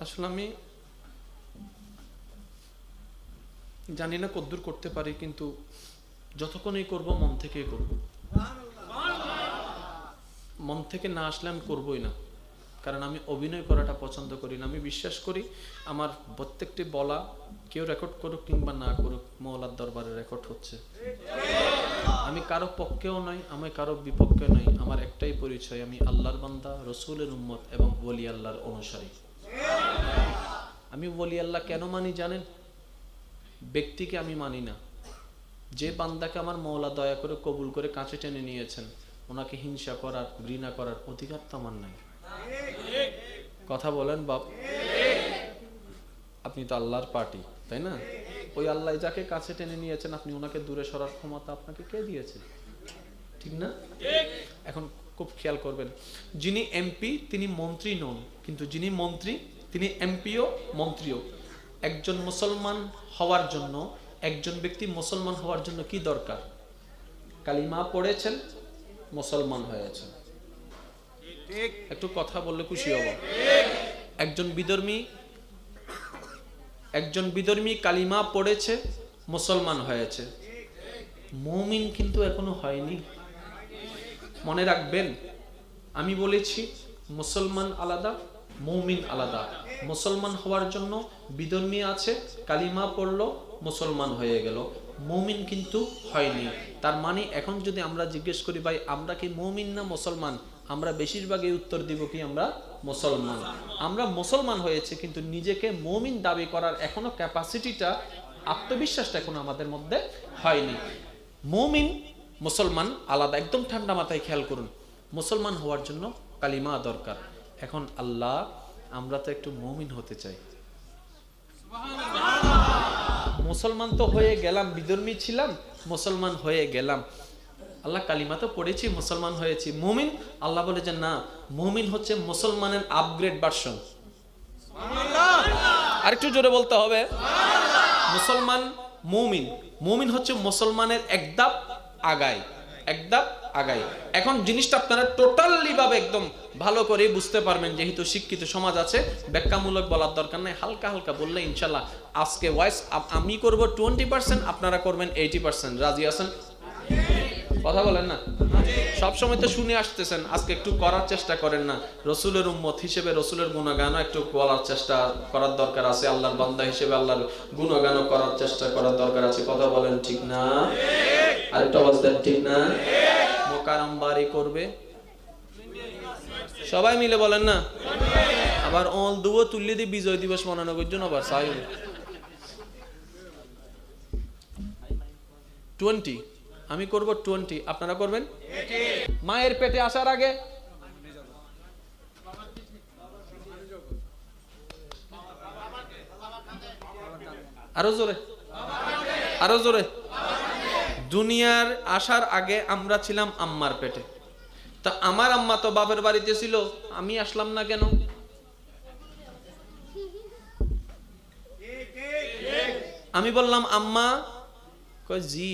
আসলে আমি জানি না কদ্দূর করতে পারি, কিন্তু যতক্ষণই করব, মন থেকেই করব। মন থেকে না আসলে আমি করবই না। কারণ আমি অভিনয় করাটা পছন্দ করি না। আমি বিশ্বাস করি, আমার প্রত্যেকটি বলা কেউ রেকর্ড করুক কিংবা না করুক, মৌলার দরবারে রেকর্ড হচ্ছে। আমি কারও পক্ষেও নই, আমি কারও বিপক্ষে নই। আমার একটাই পরিচয়, আমি আল্লাহর বান্দা, রসুলের উম্মত এবং বলি আল্লাহর অনুসারী। আমি বলি, আল্লাহ কেন মানি জানেন? ব্যক্তিকে আমি মানি না। যে বান্দাকে আমার মৌলা দয়া করে কবুল করে কাছে টেনে নিয়েছেন, ওনাকে হিংসা করার, ঘৃণা করার অধিকার তো আমার নাই। কথা বলেন, বাপ। আপনি তো আল্লাহর পার্টি, তাই না? ওই আল্লাহ যাকে কাছে টেনে নিয়েছেন, আপনি ওনাকে দূরে সরার ক্ষমতা আপনাকে কে দিয়েছে? ঠিক না? এখন খুব খেয়াল করবেন, যিনি এমপি, তিনি মন্ত্রী নন, কিন্তু যিনি মন্ত্রী তিনি এমপিও, মন্ত্রীও। একজন মুসলমান হওয়ার জন্য, একজন ব্যক্তি মুসলমান হওয়ার জন্য কি দরকার? কালিমা পড়েছেন, মুসলমান হয়েছেন। একটু কথা বললে খুশি হব। একজন বিধর্মী একজন বিধর্মী কালিমা পড়েছে, মুসলমান হয়েছে। মৌমিন কিন্তু এখনও হয়নি। মনে রাখবেন, আমি বলেছি, মুসলমান আলাদা মৌমিন আলাদা। মুসলমান হওয়ার জন্য বিধর্মী আছে, কালিমা পড়ল, মুসলমান হয়ে গেল। মৌমিন কিন্তু হয়নি। তার মানে এখন যদি আমরা জিজ্ঞেস করি, ভাই, আমরা কি মৌমিন না মুসলমান? আমরা বেশিরভাগই উত্তর দিব কি আমরা মুসলমান। আমরা মুসলমান হয়েছে, কিন্তু নিজেকে মৌমিন দাবি করার এখনও ক্যাপাসিটিটা আত্মবিশ্বাসটা এখন আমাদের মধ্যে হয়নি। মৌমিন, মুসলমান আলাদা। একদম ঠান্ডা মাথায় খেয়াল করুন। মুসলমান হওয়ার জন্য কালিমা দরকার। এখন আল্লাহ, আমরা তো একটু মৌমিন হতে চাই। মুসলমান তো হয়ে গেলাম, বিধর্মী ছিলাম, মুসলমান হয়ে গেলাম। আল্লাহ কালিমা তো পড়েছি, মুসলমান হয়েছি। মুমিন, আল্লাহ বলে যে না, মুমিন হচ্ছে মুসলমানের আপগ্রেড ভার্সন আরেকটু জোরে বলতে হবে। মুসলমান মুমিন মুমিন হচ্ছে মুসলমানের একদাপ আগায়। একদাপ আগায়। এখন জিনিসটা আপনারা টোটালি ভাবে একদম ভালো করে বুঝতে পারবেন, যেহেতু শিক্ষিত সমাজ আছে, ব্যাখ্যামূলক বলার দরকার নাই, হালকা হালকা বললে ইনশাল্লাহ আজকে ওয়াইস আমি করব টোয়েন্টি পার্সেন্ট আপনারা করবেন এইটি পার্সেন্ট রাজি আছেন? কথা বলেন না? সব সময় তো শুনে আসতেছেন, আজকে একটু করার চেষ্টা করেন না। রসুলের উম্মত হিসেবে, রসুলের গুণগানও একটু বলার চেষ্টা করার দরকার আছে। আল্লাহর বান্দা হিসেবে আল্লাহর গুণগানও করার চেষ্টা করার দরকার আছে। কথা বলেন ঠিক না? আরেকটা অবস্থা ঠিক না? মোকারম বাড়ি করবে? সবাই মিলে বলেন না? আবার অল দুবো তুললে দিয়ে বিজয় দিবস মনানো করছেন আবার? সাই টোয়েন্টি। আমি করব টোয়েন্টি আপনারা করবেন? মায়ের পেটে আসার আগে? আরও জোরে। আরও জোরে। দুনিয়ার আসার আগে আমরা ছিলাম আম্মার পেটে। তা আমার আম্মা তো বাপের বাড়িতে ছিল আমি আসলাম না কেন? আমি বললাম আম্মা কয় জি।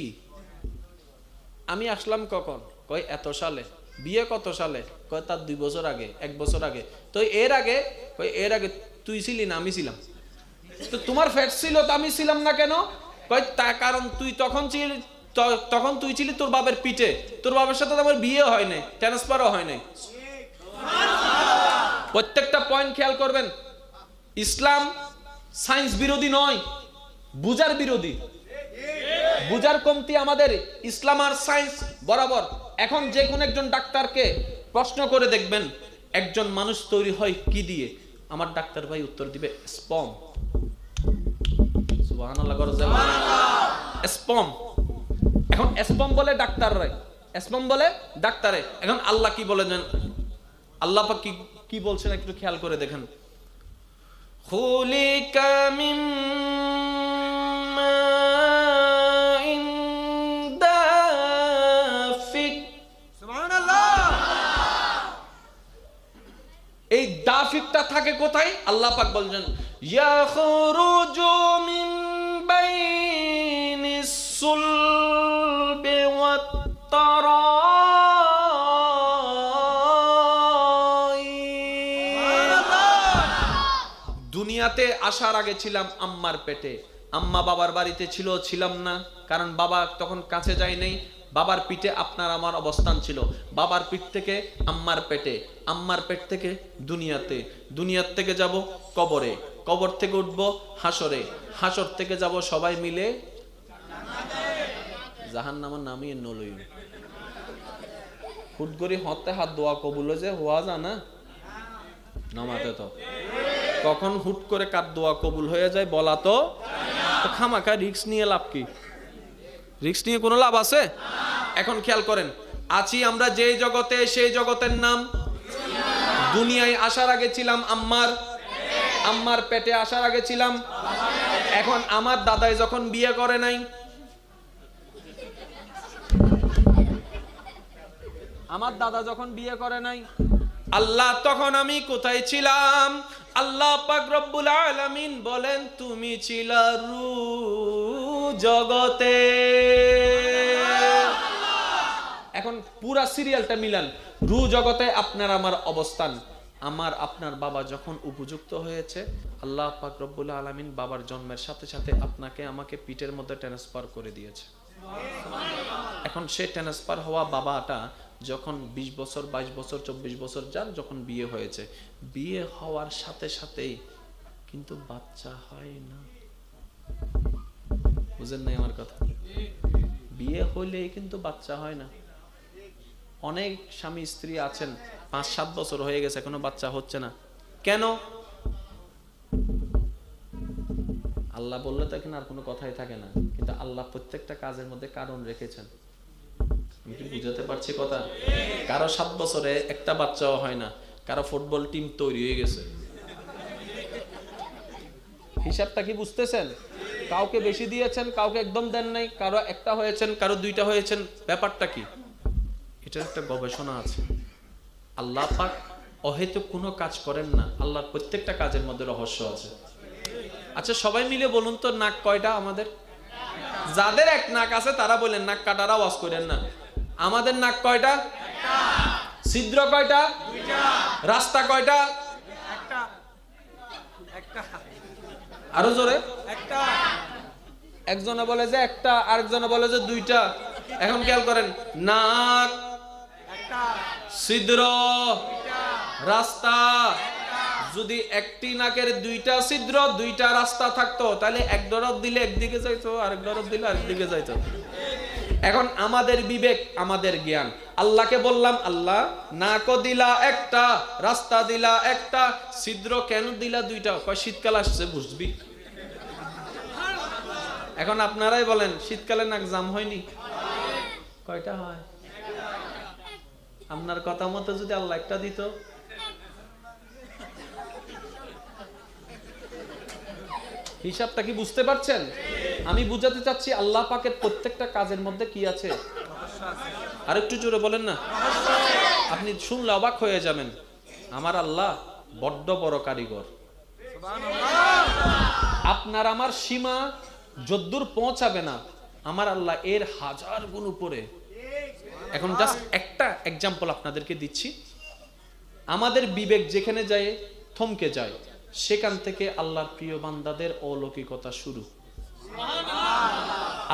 আমি আসলাম কখন? কয়, এত সালে। বিয়ে কত সালে? কয়, তার দুই বছর আগে, এক বছর আগে। তো এর আগে, কয়, এর আগে তুই ছিলি না, আমি ছিলাম। তো তোমার ফ্যাট ছিল তো আমি ছিলাম না কেন? কয়, তা কারণ তুই তখন ছিলি তখন তুই ছিলি তোর বাবার পিঠে। তোর বাবার সাথে আমার বিয়ে হয় নাই ট্রান্সফারও হয় নাই। প্রত্যেকটা পয়েন্ট খেয়াল করবেন, ইসলাম সায়েন্স বিরোধী নয়, বুজার বিরোধী। বুজার কমতি আমাদের ইসলাম আর সায়েন্স বরাবর। এখন যে কোনো একজন ডাক্তারকে প্রশ্ন করে দেখবেন, একজন মানুষ তৈরি হয় কি দিয়ে? আমার ডাক্তার ভাই উত্তর দিবে, স্পম। স্পম। এখন স্পম বলে স্পম বলে ডাক্তারে। এখন আল্লাহ কি বলেছেন আল্লাহ কি কি বলছেন একটু খেয়াল করে দেখেন। খুলিকা থাকে কোথায়? আল্লাহ পাক বলছেন, ইয়াখরুজু মিন বাইনিস সুলবি দুনিয়াতে আসার আগে ছিলাম আম্মার পেটে। আম্মা বাবার বাড়িতে ছিল, ছিলাম না। কারণ বাবা তখন কাছে যায় নাই। বাবার পিঠে আপনার আমার অবস্থান ছিল। বাবার পিঠ থেকে আম্মার পেটে। আম্মার পেট থেকে দুনিয়াতে। দুনিয়ার থেকে যাব কবরে। কবর থেকে উঠব হাসরে। হাসর থেকে যাব সবাই মিলে জাহান নামার নামিয়ে নলই। হুট হতে হাত দোয়া কবুল যে হওয়া জানা নামাতে তো। কখন হুট করে কার দোয়া কবুল হয়ে যায় বলা তো? তো খামাখা রিক্স নিয়ে লাভ কি? রিক্স নিয়ে কোনো লাভ আছে? এখন খেয়াল করেন, আছি আমরা যে জগতে, সেই জগতের নাম। দুনিয়ায় আসার আগে ছিলাম আম্মার আম্মার পেটে আসার আগে ছিলাম। এখন আমার দাদাই যখন বিয়ে করে নাই, আমার দাদা যখন বিয়ে করে নাই, আল্লাহ তখন আমি কোথায় ছিলাম? আল্লাহ পাক রব্বুল আলামিন বলেন, তুমি ছিলা রু জগতে। এখন পুরা সিরিয়ালটা মিলান। রু জগতে আপনার আমার অবস্থান। আমার, আপনার বাবা যখন উপযুক্ত হয়েছে, আল্লাহ পাক রব্বুল আলামিন বাবার জন্মের সাথে সাথে আপনাকে আমাকে পিঠের মধ্যে ট্রান্সফার করে দিয়েছে। এখন সে ট্রান্সফার হওয়া বাবাটা যখন ২০ বছর ২২ বছর, চব্বিশ বছর যার যখন বিয়ে হয়েছে, বিয়ে হওয়ার সাথে সাথেই কিন্তু বাচ্চা হয় না। বুঝেন নাই আমার কথা? বিয়ে হইলেই কিন্তু বাচ্চা হয় না। অনেক স্বামী স্ত্রী আছেন, পাঁচ, সাত বছর হয়ে গেছে, এখনও বাচ্চা হচ্ছে না। কেন? আল্লাহ বললে তো এখানে আর কোনো কথাই থাকে না, কিন্তু আল্লাহ প্রত্যেকটা কাজের মধ্যে কারণ রেখেছেন। বুঝাতে পারছি কথা? কারও সাত বছরে একটা বাচ্চাও হয় না, কারও ফুটবল টিম তৈরি হয়ে গেছে। হিসাবটা কি বুঝতেছেন? কাউকে বেশি দিয়েছেন, কাউকে একদম দেন নাই, কারও একটা হয়েছেন, কারও দুইটা হয়েছেন, ব্যাপারটা কি? এটার একটা গবেষণা আছে। আল্লাহ পাক অহেতুক কোনো কাজ করেন না। আল্লাহর প্রত্যেকটা কাজের মধ্যে রহস্য আছে। আচ্ছা সবাই মিলে বলুন তো, নাক কয়টা আমাদের? যাদের এক নাক আছে, তারা বলেন, নাক কাটার আওয়াজ করেন না। আমাদের নাক কয়টা? ছিদ্র কয়টা? রাস্তা কয়টা? আরও জোরে। একজনে বলে যে একটা, আরেকজনে বলে যে দুইটা। এখন খেয়াল করেন, নাক ছিদ্র, রাস্তা। যদি একটি নাকের দুইটা ছিদ্র, দুইটা রাস্তা থাকতো, তাহলে এক ডরব দিলে একদিকে যাইতো, আরেক ডরব দিলে আরেকদিকে যাইতো। এখন আমাদের বিবেক, আমাদের জ্ঞান। আল্লাহকে বললাম, আল্লাহ, নাকও দিলা একটা, রাস্তা দিলা একটা, ছিদ্র কেন দিলা দুইটা? কয়, শীতকাল আসছে, বুঝবি? এখন আপনারাই বলেন, শীতকালে নাক জাম হয়নি? কয়টা হয়? আপনার কথা মতো যদি আল্লাহ একটা দিত। হিসাবটা কি বুঝতে পারছেন? আমি বুঝাতে চাচ্ছি আল্লাহ পাকের প্রত্যেকটা কাজের মধ্যে কি আছে? আর একটু জোরে বলেন না। আপনি শুনলে অবাক হয়ে যাবেন। আমার আল্লাহ বড্ড বড় কারিগর। আপনার আমার সীমা যদ্দূর পৌঁছাবে না। আমার আল্লাহ এর হাজার গুণ উপরে। এখন জাস্ট একটা এক্সাম্পল আপনাদেরকে দিচ্ছি। আমাদের বিবেক যেখানে যায়, থমকে যায়, সেখান থেকে আল্লাহর প্রিয় বান্দাদের অলৌকিকতা শুরু।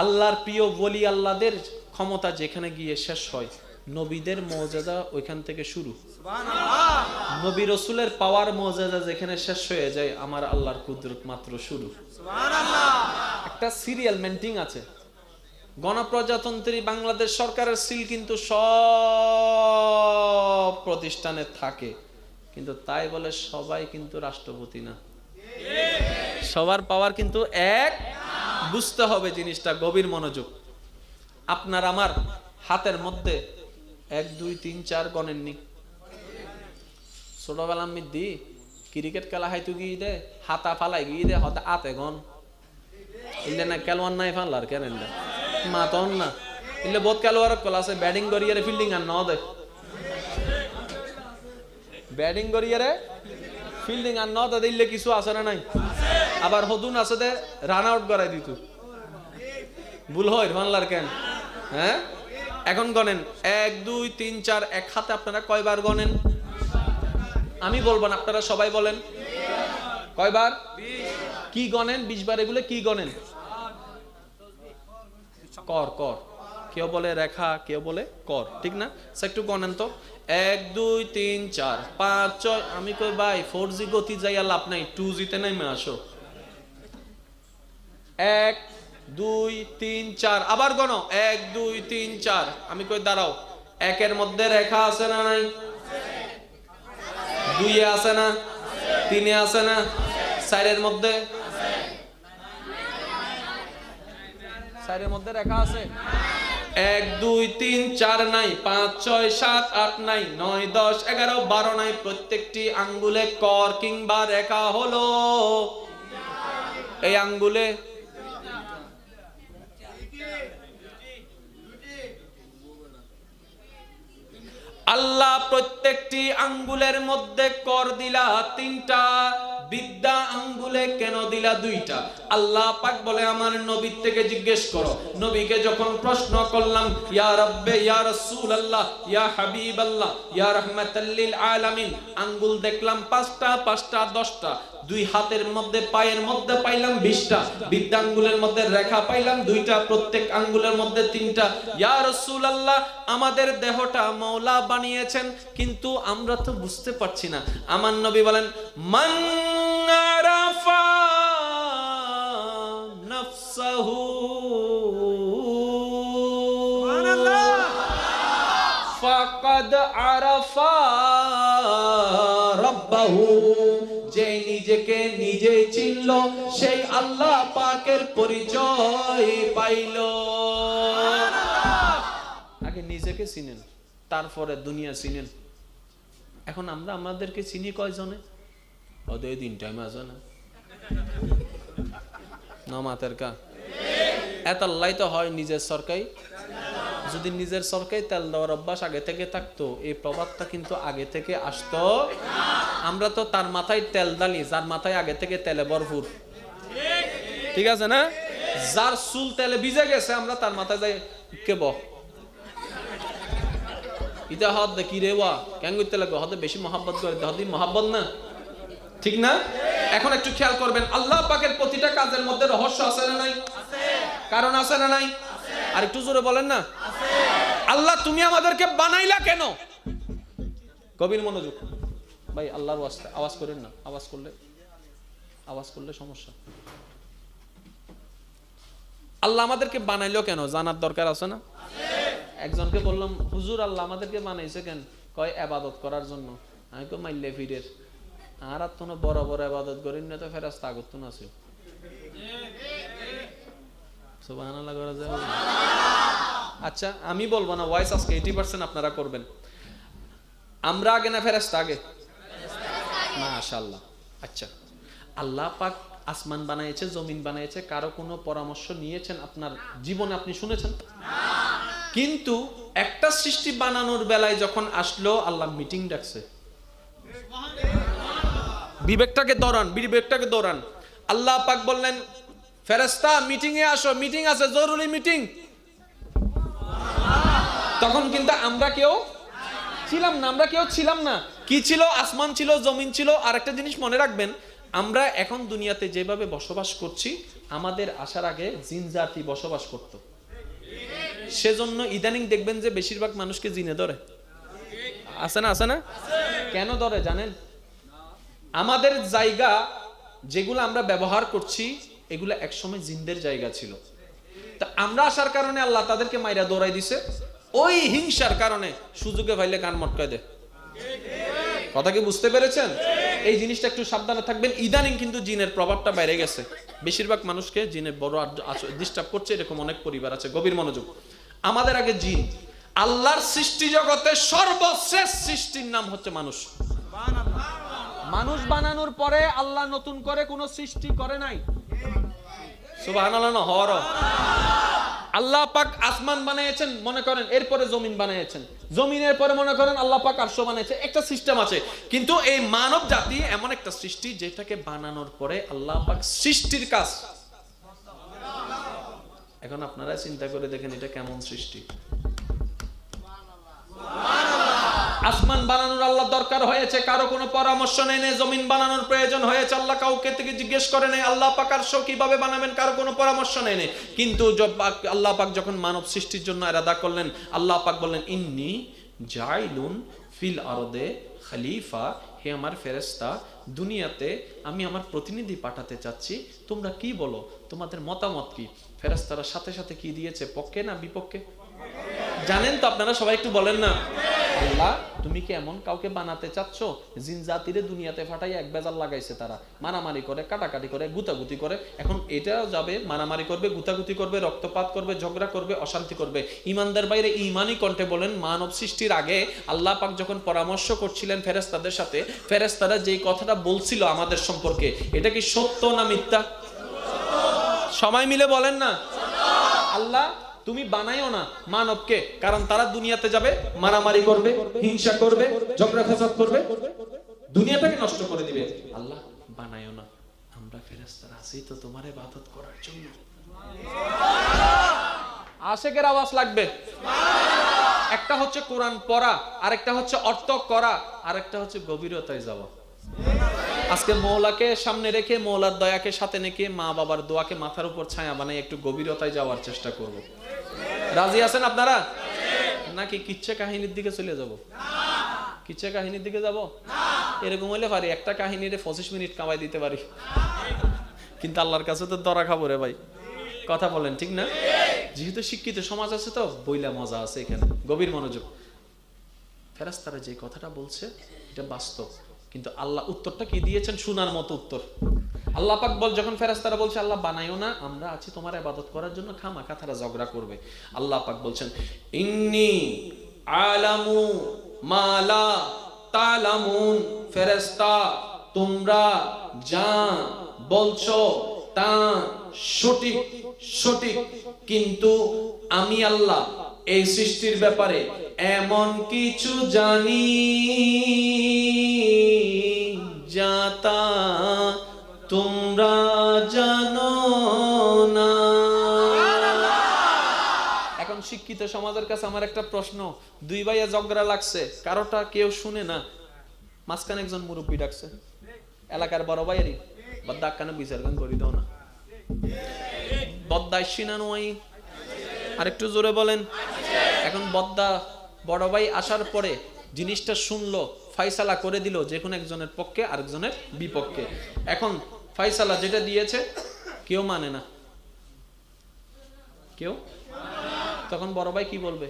আল্লাহর প্রিয় বলি আল্লাহদের ক্ষমতা যেখানে গিয়ে শেষ হয়, নবীদের মর্যাদা ওইখান থেকে শুরু। নবী রসুলের পাওয়ার মর্যাদা যেখানে শেষ হয়ে যায়, আমার আল্লাহর কুদরত মাত্র শুরু। একটা সিরিয়াল মেন্টিং আছে। গণপ্রজাতন্ত্রী বাংলাদেশ সরকারের সিল কিন্তু সব প্রতিষ্ঠানে থাকে। কিন্তু তাই বলে সবাই কিন্তু রাষ্ট্রপতি না। সবার পাওয়ার কিন্তু এক। বুঝতে হবে জিনিসটা গভীর মনোযোগ। আপনার আমার হাতের মধ্যে এক, দুই, তিন, চার গণের গণেননি ছোটবেলা আমি দি, ক্রিকেট খেলা হাইতু গিয়ে দে, হাতা ফালাই গিয়ে দে, হতে আতে ইলে না খেলোয়ার নাই ফানলার কেন মাতন না। ইলে বহুত খেলোয়ার কল আছে ব্যাটিং করিয়ারে ফিল্ডিং আর ন দে ব্যাটিং করিয়ারে ফিল্ডিং আর ন দে ইলে কিছু আছে না নাই। আবার হদুন আছে দে রান আউট করাই দিত ভুল হয় ফানলার কেন? হ্যাঁ? এখন গনেন এক, দুই, তিন, চার, এক হাতে আপনারা কয়বার গনেন আমি বলব না, আপনারা সবাই বলেন। কয়বার? কি গণেন? বিশ বার এগুলো কি গণেন? কর কর। কেউ বলে রেখা, কেউ বলে কর, ঠিক না? সে একটু গণেন তো। এক, দুই, তিন, চার, পাঁচ, ছয়, আমি কই ভাই ফোর জি গতি যাইয়া লাভ নাই টু জিতে নেমে আসো। এক, দুই, তিন, চার, আবার গণ। এক, দুই, তিন, চার, আমি কই দাঁড়াও, একের মধ্যে রেখা আছে না নাই? দুইয়ে আছে না? তিনে আছে না? চারের মধ্যে? চারের মধ্যে রেখা আছে। এক, দুই, তিন, চার নাই, পাঁচ, ছয়, সাত, আট নাই, নয়, দশ, এগারো, বারো নাই। প্রত্যেকটি আঙ্গুলে কর কিংবা রেখা হলো। এই আঙ্গুলে আল্লাহ প্রত্যেকটি আঙ্গুলের মধ্যে কর দিলা তিনটা। বিদ্যা আঙ্গুলে কেন দিলা দুইটা? আল্লাহ পাক বলে, আমার নবীর থেকে জিজ্ঞেস করো। নবীকে যখন প্রশ্ন করলাম, ইয়া রব্বে, ইয়া রাসূল আল্লাহ ইয়া হাবিব আল্লাহ ইয়া রাহমাতাল লিল আলামিন, আঙ্গুল দেখলাম পাঁচটা পাঁচটা, দশটা। দুই হাতের মধ্যে পায়ের মধ্যে পাইলাম বিশটা। বিদ্যা আঙ্গুলের মধ্যে রেখা পাইলাম দুইটা প্রত্যেক আঙ্গুলের মধ্যে তিনটা। ইয়া রাসূল আল্লাহ আমাদের দেহটা মৌলা বানিয়েছেন কিন্তু আমরা তো বুঝতে পারছি না। আমার নবী বলেন মান আরাফা নাফসাহু। ফাকাদ আরাফা রাব্বাহু। যে নিজেকে নিজে চিনল, সেই আল্লাহ পাকের পরিচয় পাইল। আগে নিজেকে চিনেন, তারপরে দুনিয়া চিনেন। এখন আমরা আমাদেরকে চিনি কয়জনে? ওদের দিন টাইম আছে না নমাতের কা। এত আল্লাহ তো হয় নিজের সরকারি? যদি নিজের সরকারি তেল দেওয়ার অভ্যাস আগে থেকে থাকতো এই প্রভাবটা কিন্তু আগে থেকে আসতো। আমরা তো তার মাথায় তেল ডালি যার মাথায় আগে থেকে তেলে ভরপুর। ঠিক আছে না? যার চুল তেলে ভিজে গেছে আমরা তার মাথায় যাই কেব ইটা হদ দেখি রে ওয়া কেন করতে লাগবে? হদে বেশি মহাব্বত করে হদি মহাব্বত না? ঠিক না? এখন একটু খেয়াল করবেন আল্লাহ পাকের প্রতিটা কাজের মধ্যে রহস্য আছে না নাই? কারণ আছে না নাই? আর একটু জোরে বলেন না। আল্লাহ তুমি আমাদেরকে বানাইলা কেন? গভীর মনোযোগ। ভাই, আল্লাহর আওয়াজ করেন না। আওয়াজ করলে আওয়াজ করলে সমস্যা। আল্লাহ আমাদেরকে বানাইলো কেন? জানার দরকার আছে না? একজনকে বললাম, হুজুর, আল্লাহ আমাদেরকে বানাইছে কেন? কয়, আবাদত করার জন্য। আমি কই, মাইলে ফিরের। আর আর তো বড় বড় আবাদত করেন, না তো ফেরাস্তা আগত তো আছে। সুবহানাল্লাহ, করা যায় আচ্ছা আমি বলব না ভয়েস আজকে এইটি পার্সেন্ট আপনারা করবেন। আমরা আগে না ফেরাস্তা আগে? মাশাল্লাহ আচ্ছা আল্লাহ পাক আসমান বানাইছে, জমিন বানাইছে, কারও কোনো পরামর্শ নিয়েছেন আপনার জীবনে আপনি শুনেছেন? কিন্তু একটা সৃষ্টি বানানোর বেলায় যখন আসলো, আল্লাহ মিটিং ডাকছে। বিবেকটাকে দৌড়ান বিবেকটাকে দৌড়ান। আল্লাহ পাক বললেন ফেরেস্তা মিটিং এ আসো মিটিং আছে, জরুরি মিটিং তখন কিন্তু আমরা কেউ ছিলাম না, আমরা কেউ ছিলাম না। কি ছিল? আসমান ছিল, জমিন ছিল। আর একটা জিনিস মনে রাখবেন, আমরা এখন দুনিয়াতে যেভাবে বসবাস করছি, আমাদের আসার আগে জিন জাতি বসবাস করত। সেজন্য ইদানিং দেখবেন যে বেশিরভাগ মানুষকে জিনে ধরে। আছে না আছে না? কেন ধরে জানেন? আমাদের জায়গা যেগুলো আমরা ব্যবহার করছি, এগুলো একসময় জিনদের জায়গা ছিল। তা আমরা আসার কারণে আল্লাহ তাদেরকে মাইরা দৌড়াই দিছে। ওই হিংসার কারণে সুযোগে ভাইলে কান মটকায় দেয় কথা কি বুঝতে পেরেছেন? এই জিনিসটা একটু সাবধানে থাকবেন। ইদানিং কিন্তু জিনের প্রভাবটা বাইরে গেছে। বেশিরভাগ মানুষকে জিনের বড় ডিস্টার্ব করছে এরকম অনেক পরিবার আছে। গভীর মনোযোগ। আমাদের আগে জিন। আল্লাহর সৃষ্টি জগতে সর্বশ্রেষ্ঠ সৃষ্টির নাম হচ্ছে মানুষ। মানুষ বানানোর পরে আল্লাহ নতুন করে কোনো সৃষ্টি করে নাই। হওয়ারও। আল্লাহ পাক আসমান বানিয়েছেন, মনে করেন, এরপরে জমিন বানিয়েছেন। জমিনের পরে মনে করেন আল্লাহ পাক আরশ বানিয়েছে, একটা সিস্টেম আছে। কিন্তু এই মানব জাতি এমন একটা সৃষ্টি যেটাকে বানানোর পরে আল্লাহ পাক সৃষ্টির কাজ। এখন আপনারা চিন্তা করে দেখেন এটা কেমন সৃষ্টি। আসমান বানানোর আল্লাহ দরকার হয়েছে, কারও কোনো পরামর্শ নেই নেই, জমিন বানানোর প্রয়োজন হয়েছে। আল্লাহ কাউকে থেকে জিজ্ঞেস করে নেই, আল্লাহ পাক আর কীভাবে বানাবেন, কারও কোনো পরামর্শ নেই নেই। কিন্তু আল্লাহ পাক যখন মানব সৃষ্টির জন্য এরাদা করলেন, আল্লাহ পাক বললেন, ইন্নি জাইলুন ফিল আরদে খালিফা, হে আমার ফেরেস্তা দুনিয়াতে আমি আমার প্রতিনিধি পাঠাতে চাচ্ছি। তোমরা কি বলো? তোমাদের মতামত কি? ফেরেস্তারা সাথে সাথে কি দিয়েছে? পক্ষে না বিপক্ষে? জানেন তো আপনারা সবাই একটু বলেন না? আল্লাহ, তুমি কি এমন কাউকে বানাতে চাচ্ছ? জিন জাতিরে দুনিয়াতে ফাটাই এক বেজাল লাগাইছে তারা। মারামারি করে, কাটাকাটি করে, গুতাগুতি করে। এখন এটাও যাবে, মারামারি করবে, গুতাগুতি করবে, রক্তপাত করবে, ঝগড়া করবে, অশান্তি করবে। ইমানদের বাইরে ইমানই কণ্ঠে বলেন, মানব সৃষ্টির আগে আল্লাহ পাক যখন পরামর্শ করছিলেন ফেরেস্তাদের সাথে ফেরেস্তারা যেই কথাটা বলছিল আমাদের সম্পর্কে, এটা কি সত্য না মিথ্যা? সবাই মিলে বলেন না? আল্লাহ তুমি বানাইও না মানবকে, কারণ তারা দুনিয়াতে যাবে, মারামারি করবে, হিংসা করবে, ঝগড়া ফেসাদ করবে। দুনিয়াটাকে নষ্ট করে দিবে। আল্লাহ, বানাইও না। আমরা ফেরেস্তারা আছি তো তোমার ইবাদত করার জন্য। আশেকের আওয়াজ লাগবে। একটা হচ্ছে কোরআন পড়া, আরেকটা হচ্ছে অর্থ করা, আরেকটা হচ্ছে গভীরতায় যাওয়া। আজকে মৌলাকে সামনে রেখে, মৌলার দয়াকে সাথে নেকে মা বাবার দোয়াকে মাথার উপর ছায়া বানাই একটু গভীরতায় যাওয়ার চেষ্টা করব। রাজি আছেন আপনারা? নাকি কিচ্ছে কাহিনীর দিকে চলে যাব? কিচ্ছা কাহিনীর দিকে যাব? এরকম হলে পারি, একটা কাহিনীরে পঁচিশ মিনিট কামাই দিতে পারি। কিন্তু আল্লাহর কাছে তো দরা খাব রে ভাই। কথা বলেন, ঠিক না? যেহেতু শিক্ষিত সমাজ আছে তো, বইলা মজা আছে এখানে, গভীর মনোযোগ। ফেরাস্তারা যে কথাটা বলছে, এটা বাস্তব। কিন্তু আল্লাহ উত্তরটা কি দিয়েছেন? শোনার মতো উত্তর। আল্লাহ পাক বল যখন ফেরাস্তারা বলছে, আল্লাহ বানাইও না, আমরা আছি তোমার আবাদত করার জন্য, খামা কাথারা ঝগড়া করবে। আল্লাহ পাক বলছেন, ইন্নি আলামু মালা তালামুন ফেরেস্তা তোমরা যা বলছো তা সঠিক সঠিক। কিন্তু আমি আল্লাহ এই সৃষ্টির ব্যাপারে এমন কিছু জানি যাতা তোমরা জানো না। এখন শিক্ষিত সমাজের কাছে আমার একটা প্রশ্ন। দুই ভাইয়া ঝগড়া লাগছে, কারোটা কেউ শুনে না। মাঝখানে একজন মুরব্বী ডাকছে। এলাকার বড় ভাইয়েরই। বদ্দা কানে বিচার করি দাও না? বদ্দা না নয় আরেকটু জোরে বলেন। এখন বদ্দা বড় ভাই আসার পরে জিনিসটা শুনলো, ফাইসালা করে দিল যে কোনো একজনের পক্ষে, আরেকজনের বিপক্ষে। এখন ফাইসালা যেটা দিয়েছে, কেউ মানে না। কেউ? তখন বড় ভাই কি বলবে?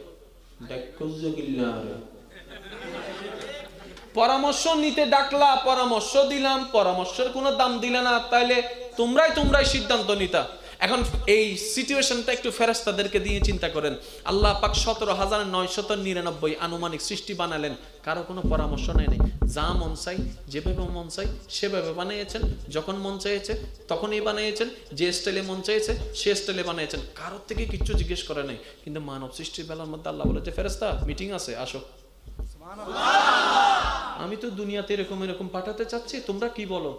পরামর্শ নিতে ডাকলা, পরামর্শ দিলাম, পরামর্শের কোনো দাম দিলে না, তাইলে তোমরাই তোমরাই সিদ্ধান্ত নিতা। এখন এই সিচুয়েশনটা একটু ফেরেস্তাদেরকে দিয়ে চিন্তা করেন। আল্লাহ পাক সতেরো হাজার নয়শত নিরানব্বই আনুমানিক সৃষ্টি বানালেন। কারও কোনো পরামর্শ নেই নেই। যা মন চাই যেভাবে মন চাই সেভাবে বানিয়েছেন। যখন মন চেয়েছে তখনই বানিয়েছেন। যে স্টাইলে মন চেয়েছে সে স্টাইলে বানিয়েছেন। কারোর থেকে কিচ্ছু জিজ্ঞেস করে নাই। কিন্তু মানব সৃষ্টির বেলার মধ্যে আল্লাহ বলে যে ফেরেস্তা মিটিং আছে আসো। আমি তো দুনিয়াতে এরকম এরকম পাঠাতে চাচ্ছি তোমরা কি বলো?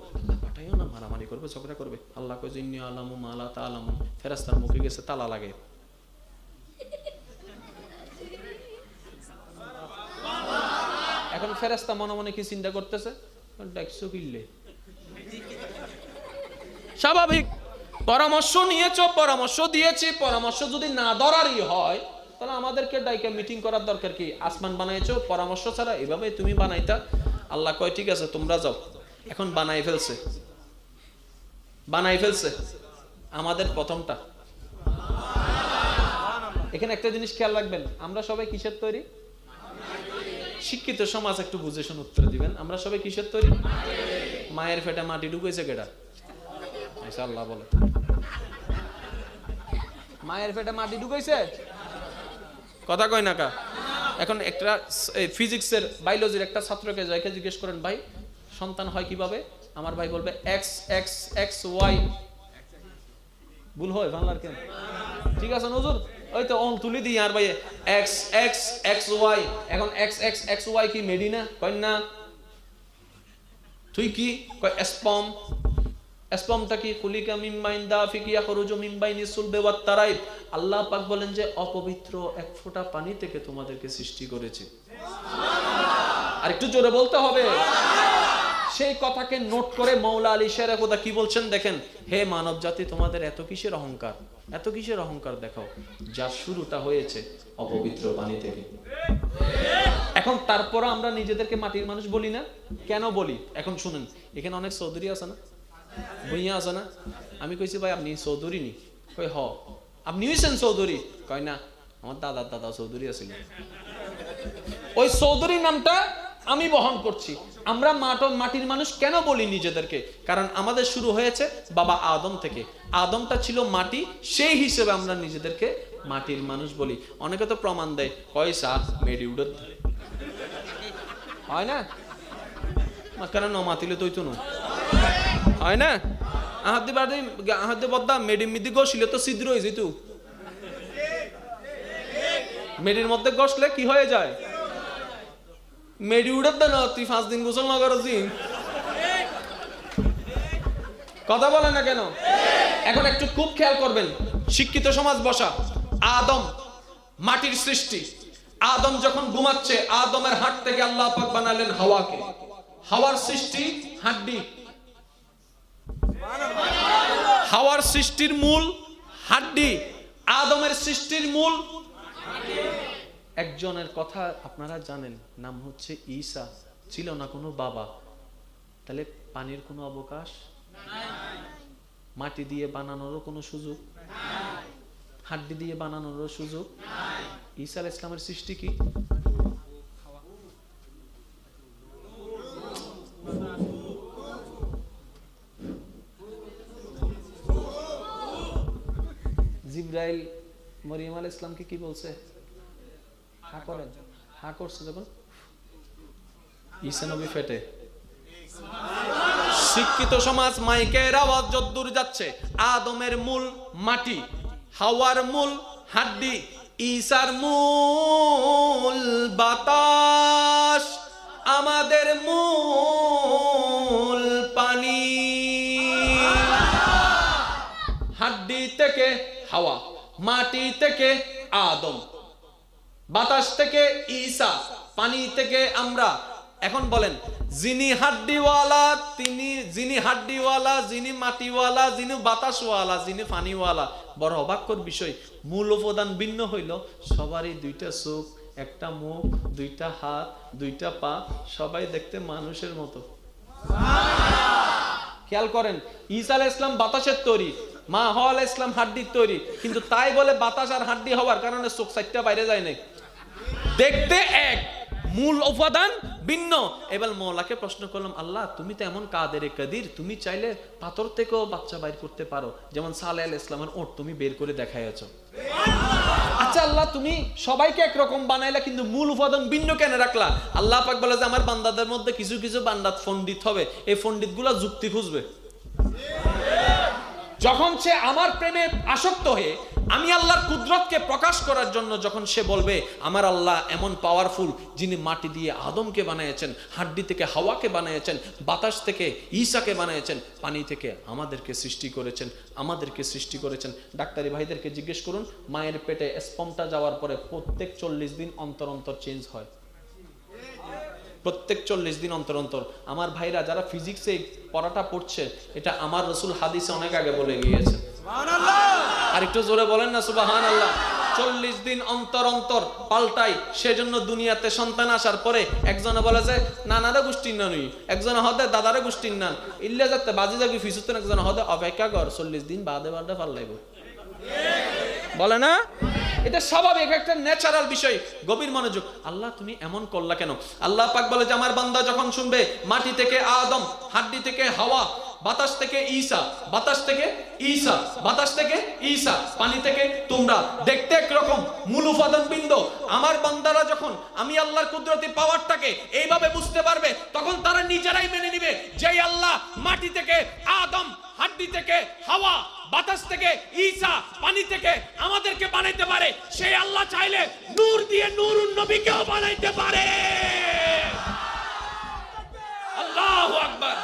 মারামারি করবে, ঝগড়া করবে। আল্লাহ কই জিন্নি আলামু মালা তালামু ফেরাস্তার মুখে গেছে তালা লাগে। এখন ফেরাস্তা মনে মনে কি চিন্তা করতেছে? ডাকছো কিনলে স্বাভাবিক। পরামর্শ নিয়েছো, পরামর্শ দিয়েছি। পরামর্শ যদি না ধরারই হয়, তাহলে আমাদেরকে ডাইকে মিটিং করার দরকার কি? আসমান বানাইছো, পরামর্শ ছাড়া এভাবে তুমি বানাইতা? আল্লাহ কয়, ঠিক আছে, তোমরা যাও। এখন বানাই ফেলছে। বানাই ফেলছে। আমাদের প্রথমটা। এখানে একটা জিনিস খেয়াল রাখবেন, আমরা সবাই কিসের তৈরি? শিক্ষিত সমাজ একটু বুঝে শুনে উত্তর দিবেন। আমরা সবাই কিসের তৈরি? মায়ের ফেটে মাটি ঢুকেছে কেটা আল্লাহ বলে মায়ের পেটে মাটি ঢুকেছে? কথা কয় না কা? এখন একটা ফিজিক্সের বায়োলজির একটা ছাত্রকে যাইকে জিজ্ঞেস করেন, ভাই, সন্তান হয় কীভাবে? আমার ভাই বলবে এক্স এক্স এক্স ওয়াই ভুল হয় বাংলার কেন? ঠিক আছে, নজর? ওই তো অং তুলি দিই আর ভাই। এক্স এক্স এক্স ওয়াই এখন এক্স এক্স এক্স ওয়াই কি মেডিনা না? তুই কি? স্পম স্পমটা কি? খুলিকা মিম্বাইন দা ফিকিয়া খরুজু মিম্বাইনি সুলবে ওয়াত তারাইব। আল্লাহ পাক বলেন যে অপবিত্র এক ফোঁটা পানি থেকে তোমাদেরকে সৃষ্টি করেছে। আর একটু জোরে বলতে হবে। সেই কথাকে নোট করে মৌলা আলী শের খোদা কি বলছেন দেখেন, হে মানব জাতি, তোমাদের এত কিসের অহংকার? এত কিসের অহংকার দেখাও? যার শুরুটা হয়েছে অপবিত্র পানি থেকে। এখন তারপর আমরা নিজেদেরকে মাটির মানুষ বলি না? কেন বলি? এখন শুনেন, এখানে অনেক চৌধুরী আছে না? ভুইয়া আছে না? আমি কইছি, ভাই, আপনি চৌধুরী নি? কই, হ। আপনি হইছেন চৌধুরী? কয়, না, আমার দাদার দাদা চৌধুরী আছিল। ওই চৌধুরী নামটা আমি বহন করছি। আমরা মাটো মাটির মানুষ কেন বলি নিজেদেরকে? কারণ আমাদের শুরু হয়েছে বাবা আদম থেকে। আদমটা ছিল মাটি, সেই হিসেবে আমরা নিজেদেরকে মাটির মানুষ বলি। অনেকে তো প্রমাণ দেয় কয়সা মেডি উডত হয় না? কেন ন মাতিলে তুই তো হয় না? আহাদি বাদি আহাদি বদ্দা, মেডি মিদি গসিলে তো ছিদ্র হয়ে যেত। মেডির মধ্যে গসলে কি হয়ে যায়? মেডি তুই পাঁচ দিন গোসল না কথা বলে না কেন? এখন একটু খুব খেয়াল করবেন, শিক্ষিত সমাজ বসা, আদম, মাটির সৃষ্টি। আদম যখন ঘুমাচ্ছে, আদমের হাট থেকে আল্লাহ পাক বানালেন হাওয়াকে। হাওয়ার সৃষ্টি হাড্ডি। হাওয়ার সৃষ্টির মূল হাড্ডি। আদমের সৃষ্টির মূল একজনের কথা আপনারা জানেন, নাম হচ্ছে ঈসা। ছিল না কোনো বাবা। তাহলে পানির কোনো অবকাশ? মাটি দিয়ে বানানোরও কোনো সুযোগ? হাড্ডি দিয়ে বানানোরও সুযোগ? আলাইহিস ইসলামের সৃষ্টি কি? জিব্রাইল মরিয়ম আল ইসলামকে কি বলছে? হা করেন, হা করছে যখন। ফেটে। শিক্ষিত সমাজ মাইকের আওয়াজ যদ্দূর যাচ্ছে। আদমের মূল মাটি, হাওয়ার মূল হাড্ডি ঈসার মূল বাতাস, আমাদের মূল পানি। হাড্ডি থেকে হাওয়া, মাটি থেকে আদম। বাতাস থেকে ঈসা, পানি থেকে আমরা। এখন বলেন, যিনি হাড্ডিওয়ালা, তিনি যিনি হাড্ডিওয়ালা, যিনি মাটিওয়ালা, যিনি বাতাসওয়ালা, যিনি পানিওয়ালা, বড় অবাক্যর বিষয়, মূল উপাদান ভিন্ন হইল। সবারই দুইটা চোখ, একটা মুখ, দুইটা হাত, দুইটা পা, সবাই দেখতে মানুষের মতো। খেয়াল করেন, ঈসা আলাইহিস ইসলাম বাতাসের তৈরি, মা হওয়া ইসলাম হাড্ডির তৈরি, কিন্তু তাই বলে বাতাস আর হাড্ডি হওয়ার কারণে চোখ সাইডটা বাইরে যায় নাই। দেখতে এক, মূল উপাদান ভিন্ন। এবার মৌলাকে প্রশ্ন করলাম, আল্লাহ, তুমি তো এমন কাদের কাদির, তুমি চাইলে পাথর থেকেও বাচ্চা বাইর করতে পারো। যেমন সালে আল ইসলামের ওট তুমি বের করে দেখাইছ আচ্ছা আল্লাহ, তুমি সবাইকে একরকম বানাইলা, কিন্তু মূল উপাদান ভিন্ন কেন রাখলা? আল্লাহ পাক বলে যে, আমার বান্দাদের মধ্যে কিছু কিছু বান্দাত পণ্ডিত হবে। এই পণ্ডিতগুলা যুক্তি খুঁজবে। যখন সে আমার প্রেমে আসক্ত হয়ে আমি আল্লাহর কুদরতকে প্রকাশ করার জন্য যখন সে বলবে, আমার আল্লাহ এমন পাওয়ারফুল যিনি মাটি দিয়ে আদমকে বানিয়েছেন, হাড্ডি থেকে হাওয়াকে বানিয়েছেন, বাতাস থেকে ঈসাকে বানিয়েছেন, পানি থেকে আমাদেরকে সৃষ্টি করেছেন, আমাদেরকে সৃষ্টি করেছেন। ডাক্তারি ভাইদেরকে জিজ্ঞেস করুন, মায়ের পেটে স্পমটা যাওয়ার পরে প্রত্যেক চল্লিশ দিন অন্তর অন্তর চেঞ্জ হয়। প্রত্যেক চল্লিশ দিন অন্তর অন্তর। আমার ভাইরা যারা ফিজিক্সে পড়াটা পড়ছে এটা আমার রসুল হাদিসে অনেক আগে বলে গিয়েছে। আর একটু জোরে বলেন না সুবাহান আল্লাহ চল্লিশ দিন অন্তর অন্তর পাল্টাই সেজন্য দুনিয়াতে সন্তান আসার পরে একজনে বলে যে নানারে গোষ্ঠীর না নানুই একজনে হদে দাদারে গোষ্ঠীর নান। ইল্লে যাতে বাজি যাবি ফিসুতেন একজনে হদে অপেক্ষা কর চল্লিশ দিন বাদে বাদে পাল্লাইব। বলে না? এটা স্বাভাবিক একটা ন্যাচারাল বিষয়, গভীর মনোযোগ। আল্লাহ, তুমি এমন করলা কেন? আল্লাহ পাক বলে যে, আমার বান্দা যখন শুনবে, মাটি থেকে আদম, হাড্ডি থেকে হাওয়া বাতাস থেকে ঈসা বাতাস থেকে ঈসা বাতাস থেকে ঈসা পানি থেকে তোমরা। দেখতে একরকম মূল উপাদান বিন্দু আমার বান্দারা যখন আমি আল্লাহর কুদরতি পাওয়ারটাকে এইভাবে বুঝতে পারবে, তখন তারা নিজেরাই মেনে নিবে যে আল্লাহ মাটি থেকে আদম, হাড্ডি থেকে হাওয়া, বাতাস থেকে ঈসা পানি থেকে আমাদেরকে বানাইতে পারে। সেই আল্লাহ চাইলে নূর দিয়ে নূর নবীকেও বানাইতে পারে। আল্লাহু আকবার।